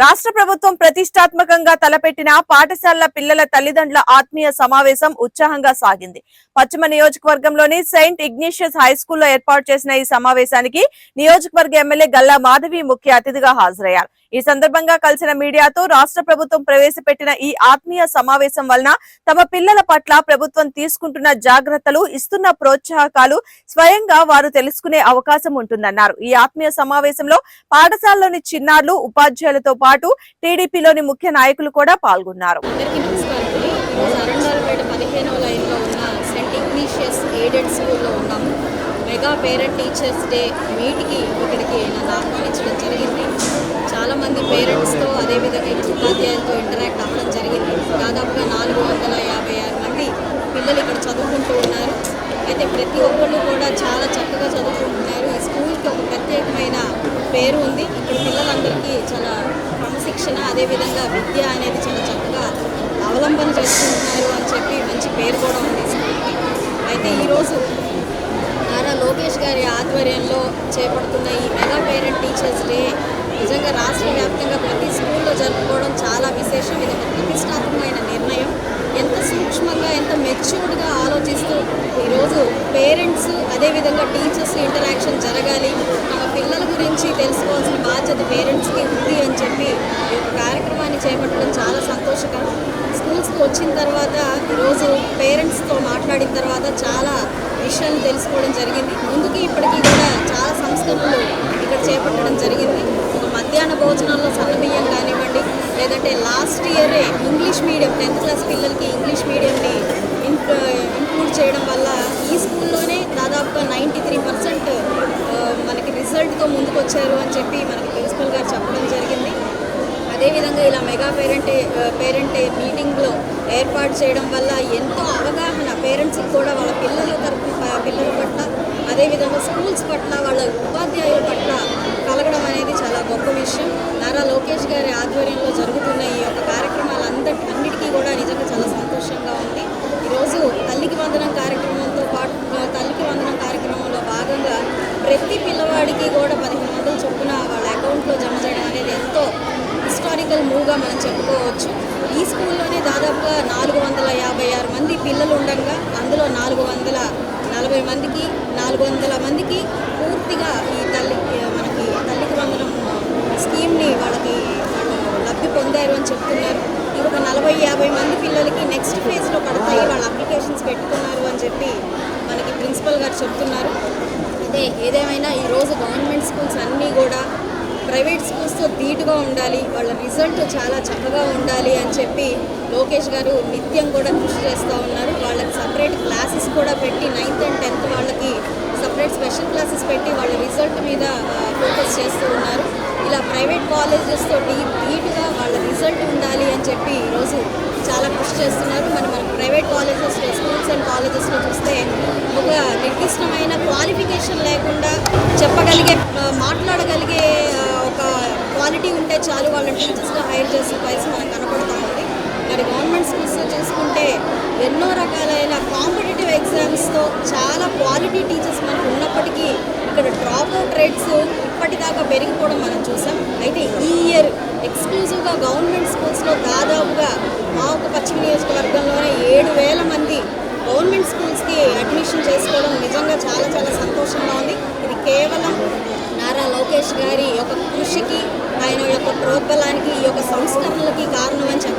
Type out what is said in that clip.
రాష్ట్ర ప్రభుత్వం ప్రతిష్టాత్మకంగా తలపెట్టిన పాఠశాలల పిల్లల తల్లిదండ్రుల ఆత్మీయ సమావేశం ఉత్సాహంగా సాగింది. పశ్చిమ నియోజకవర్గంలోని సెయింట్ ఇగ్నిషియస్ హై స్కూల్లో ఏర్పాటు చేసిన ఈ సమావేశానికి నియోజకవర్గ ఎమ్మెల్యే గల్లా మాధవి ముఖ్య అతిథిగా హాజరయ్యారు. ఈ సందర్భంగా కలిసిన మీడియాతో రాష్ట్ర ప్రభుత్వం ప్రవేశపెట్టిన ఈ ఆత్మీయ సమావేశం వలన తమ పిల్లల పట్ల ప్రభుత్వం తీసుకుంటున్న జాగ్రత్తలు ఇస్తున్న ప్రోత్సాహకాలు స్వయంగా వారు తెలుసుకునే అవకాశం ఉంటుందన్నారు. ఈ ఆత్మీయ సమావేశంలో పాఠశాలలోని చిన్నారులు ఉపాధ్యాయులతో పాటు టీడీపీలోని ముఖ్య నాయకులు కూడా పాల్గొన్నారు. మెగా పేరెంట్ టీచర్స్ డే మీట్కి ఇక్కడికి నన్ను ఆహ్వానించడం జరిగింది చాలామంది పేరెంట్స్తో అదేవిధంగా ఇక్కడ ఉపాధ్యాయులతో ఇంటరాక్ట్ అవ్వడం జరిగింది దాదాపుగా నాలుగు వందల యాభై ఆరు మంది పిల్లలు ఇక్కడ చదువుకుంటూ ఉన్నారు అయితే ప్రతి ఒక్కళ్ళు కూడా చాలా చక్కగా చదువుకుంటున్నారు. ఈ స్కూల్కి ఒక ప్రత్యేకమైన పేరు ఉంది. ఇక్కడ పిల్లలందరికీ చాలా క్రమశిక్షణ అదేవిధంగా విద్య అనేది చాలా చక్కగా అవలంబన చేసుకుంటున్నారు అని చెప్పి మంచి పేరు కూడా ఉంది స్కూల్కి. అయితే ఈరోజు నారా లోకేష్ గారి ఆధ్వర్యంలో చేపడుతున్న ఈ మెగా పేరెంట్ టీచర్స్ డే నిజంగా రాష్ట్ర వ్యాప్తంగా ప్రతి స్కూల్లో జరుపుకోవడం చాలా విశేషం. ఇది ఒక ప్రతిష్టాత్మకమైన నిర్ణయం సూక్ష్మంగా ఎంత మెచ్యూర్డ్గా ఆలోచిస్తూ ఈరోజు పేరెంట్స్ అదేవిధంగా టీచర్స్ ఇంటరాక్షన్ జరగాలి తమ పిల్లల గురించి తెలుసుకోవాల్సిన బాధ్యత పేరెంట్స్కి ఉంది అని చెప్పి ఈ యొక్క కార్యక్రమాన్ని చేపట్టడం చాలా సంతోషకరం. స్కూల్స్కి వచ్చిన తర్వాత ఈరోజు పేరెంట్స్తో మాట్లాడిన తర్వాత చాలా విషయాలు తెలుసుకోవడం జరిగింది. ముందుకి ఇప్పటికీ కూడా చాలా సంస్కరణలు ఇక్కడ చేపట్టడం జరిగింది. ఒక మధ్యాహ్న భోజనాల్లో సన్నబియ్యం కానివ్వండి లేదంటే లాస్ట్ ఇయరే ముందు ఇంగ్లీష్ మీడియం టెన్త్ క్లాస్ పిల్లలకి ఇంగ్లీష్ మీడియంని ఇంక్లూడ్ చేయడం వల్ల ఈ స్కూల్లోనే దాదాపుగా నైంటీ త్రీ పర్సెంట్ మనకి రిజల్ట్తో ముందుకు వచ్చారు అని చెప్పి మనకి ప్రిన్సిపల్ గారు చెప్పడం జరిగింది. అదేవిధంగా ఇలా మెగా పేరెంట్ పేరెంట్ మీటింగ్లో ఏర్పాటు చేయడం వల్ల ఎంతో అవగాహన పేరెంట్స్కి కూడా వాళ్ళ పిల్లల తరఫున పిల్లల పట్ల అదేవిధంగా స్కూల్స్ పట్ల వాళ్ళ ఉపాధ్యాయుల పట్ల కలగడం అనేది చాలా గొప్ప విషయం నారా లోకేష్ గారి ఆధ్వర్యంలో జరుగుతున్న ఈ యొక్క కార్యక్రమాలందరి అన్నిటికీ కూడా నిజంగా చాలా సంతోషంగా ఉంది ఈరోజు తల్లికి వందనం కార్యక్రమంతో పాటు తల్లికి వందనం కార్యక్రమంలో భాగంగా ప్రతి పిల్లవాడికి కూడా పదిహేను వందలు చొప్పున వాళ్ళ అకౌంట్లో జమ చేయడం అనేది ఎంతో హిస్టారికల్ మూవ్గా మనం చెప్పుకోవచ్చు ఈ స్కూల్లోనే దాదాపుగా నాలుగు వందల యాభై ఆరు మంది పిల్లలు ఉండగా అందులో నాలుగు వందల నలభై మందికి నాలుగు వందల మందికి పూర్తిగా ఈ తల్లి మనకి తల్లికి వందనం స్కీమ్ని వాళ్ళకి వాళ్ళు లబ్ధి పొందారు అని చెప్తున్నారు. ఇంకొక నలభై యాభై మంది పిల్లలకి నెక్స్ట్ ఫేజ్లో పడతాయి వాళ్ళ అప్లికేషన్స్ పెట్టుకున్నారు అని చెప్పి మనకి ప్రిన్సిపల్ గారు చెప్తున్నారు. అదే ఏదేమైనా ఈరోజు గవర్నమెంట్ స్కూల్స్ అన్నీ కూడా ప్రైవేట్ స్కూల్స్తో ధీటుగా ఉండాలి వాళ్ళ రిజల్ట్ చాలా చక్కగా ఉండాలి అని చెప్పి లోకేష్ గారు నిత్యం కూడా కృషి చేస్తూ ఉన్నారు. వాళ్ళకి సపరేట్ క్లాసెస్ కూడా పెట్టి నైన్త్ అండ్ టెన్త్ వాళ్ళకి సపరేట్ స్పెషల్ క్లాసెస్ పెట్టి వాళ్ళ రిజల్ట్ మీద ఫోకస్ చేస్తూ ఉన్నారు. ఇలా ప్రైవేట్ కాలేజెస్తో ధీ ధీటుగా వాళ్ళ రిజల్ట్ ఉండాలి అని చెప్పి ఈరోజు చాలా కృషి చేస్తున్నారు. మరి మనం ప్రైవేట్ కాలేజెస్లో స్కూల్స్ అండ్ కాలేజెస్లో చూస్తే ఒక నిర్దిష్టమైన క్వాలిఫికేషన్ లేకుండా చెప్పగలిగే మాట్లాడగలిగే క్వాలిటీ ఉంటే చాలు వాళ్ళని టీచర్స్గా హైర్ చేసే పరిస్థితి మనకు కనపడుతూ ఉంది. మరి గవర్నమెంట్ స్కూల్స్లో చూసుకుంటే ఎన్నో రకాలైన కాంపిటేటివ్ ఎగ్జామ్స్తో చాలా క్వాలిటీ టీచర్స్ మనకు ఉన్నప్పటికీ ఇక్కడ డ్రాప్ అవుట్ రేట్స్ ఇప్పటిదాకా పెరిగిపోవడం మనం చూసాం. అయితే ఈ ఇయర్ ఎక్స్క్లూజివ్గా గవర్నమెంట్ స్కూల్స్లో దాదాపుగా మా ఒక పశ్చిమ నియోజకవర్గంలోనే ఏడు వేల మంది గవర్నమెంట్ స్కూల్స్కి అడ్మిషన్ చేసుకోవడం నిజంగా చాలా చాలా సంతోషంగా ఉంది. ఇది కేవలం నారా లోకేష్ గారి యొక్క కృషికి ఆయన యొక్క ప్రోత్బలానికి ఈ యొక్క సంస్కరణలకి కారణం అని